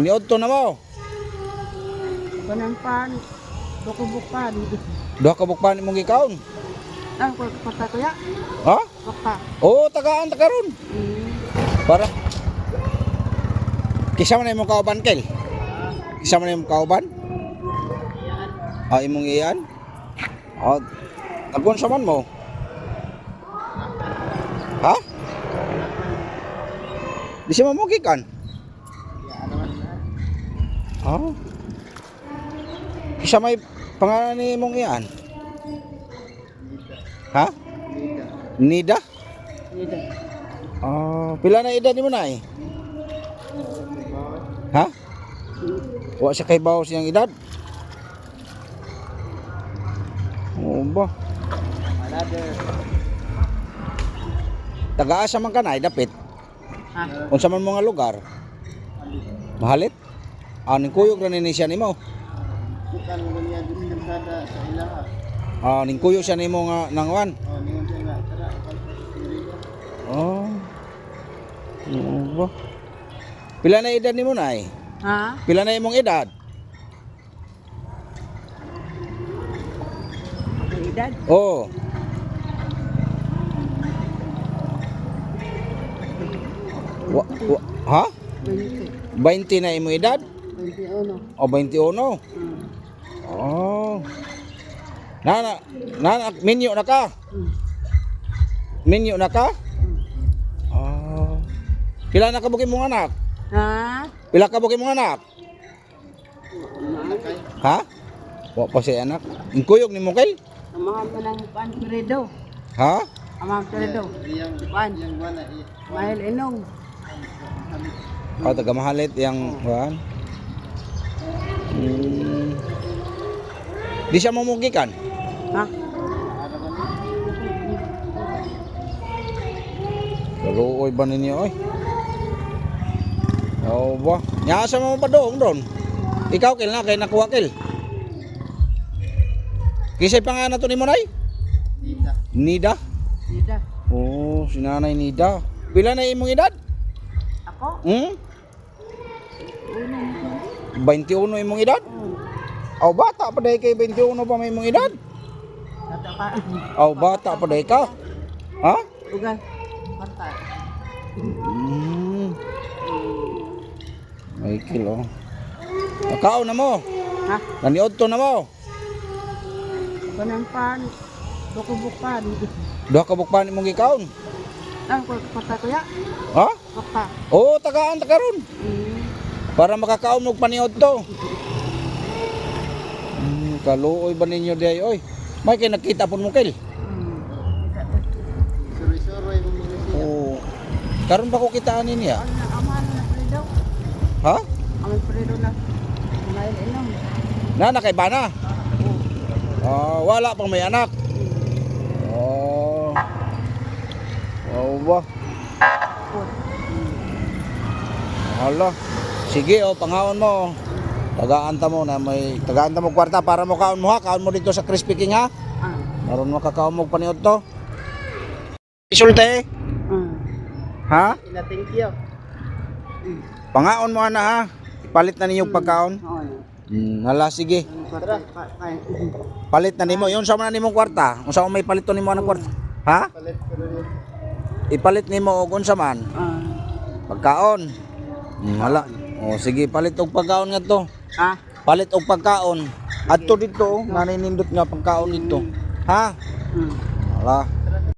Niod to na mo. Kanang pan, bukubukan. Duha ka bukpan imong gikaon. Ah, ko pata ko ya. Ha? Pata. Oo, tagaan ta karon. Hmm. Para Kisa man imong kauban kel. Kisa man imong kauban? Ah, imong iyan? Ah, nagkon sa man mo? Ha? Di siya mamugikan? Ah. Kisa may pangalan ni imong iyan? Ha? Nida? Dito. Ah, pila na edad ni mo na eh? Ha? Wa siya kay bawas siyang edad? Oo ba? Taga-asa man ka na, eh, dapit. Ha? Unsa man mga lugar? Mahalit? Aning kuyog ra ni siya nimo. Ganyan din yung kada sa ilaha. Ah, ning kuyog siya nimo nga nangwan. Oh, ningon siya nga, tara, Oh. Ba? Pila na edad nimo na eh? Ha? Pila na imong edad? Edad? Oo. Wa, wa, ha? 20. 20 na imong edad? 21. O 21? Hmm. Oh. Nana, nana, minyo na ka? Hmm. Minyo na ka? Oh. Pila na kabuki mong anak? Ha? Pila kabuki mong anak? Ha? Wa pa si anak. Ingkuyog ni mo kay? Ang mga manang pan peredo. Ha? Ang mga peredo. Iyang, Pan. Mahal inong. O taga mahalit yang kuan. Hmm. Di siya mamugikan. Ha? Kaluoy ba ninyo oy? Oo ba? Nya sa mo pa doon doon. Ikaw kil na kay nakuha kil. Kisay pa nga na to ni Monay? Dita. Nida? Dida. Oo, si Nanay Nida. Pila na imong edad? Ako? Hmm? Unang. 21 imong edad? Aw bata pa dahil kay 21 pa may imong edad? Tata pa. Aw bata pa dahil ka? Ha? Ugal. Parta. Hmm. May kilo. Nakaon na mo. Ha? Naniod to na mo. Kanang pan, bukubukan. Duha ka bukpan imong gikaon. Ah, ko pata ko ya. Ha? Pata. Oo, tagaan ta karon. Hmm. Para makakaon og paniod to. Hmm, kaluoy ba ninyo di oy? May kay nakita pun mo siya. Oo. Karon ba ko kitaan niya? Ha? Aman peredo na. Mahal inong. Na na kay bana. Ah, wala pang may anak. Oh. Oh ba? Hala. Sige oh, pangaon mo. Tagaan ta mo na may tagaan ta mo kwarta para mo kaon mo ha. Kaon mo dito sa Crispy King ha. Ah. Maron makakaon mo paniod to. Isulte. Hmm. Ha? Ina, thank you. Pangaon mo ana ha. Palit na ninyong pagkaon. Oo. Hmm, hala sige. Palit na nimo. Yon sa man nimong kwarta. Unsa may palit to nimo ang kwarta? Ha? Palit. Ipalit nimo og unsa man? Ah. Pagkaon. Hmm, hala. O sige, palit og pagkaon nga to. Ah. Palit og pagkaon. Adto dito, oh, naninindot nga pagkaon dito. Ha? Hmm. Hala.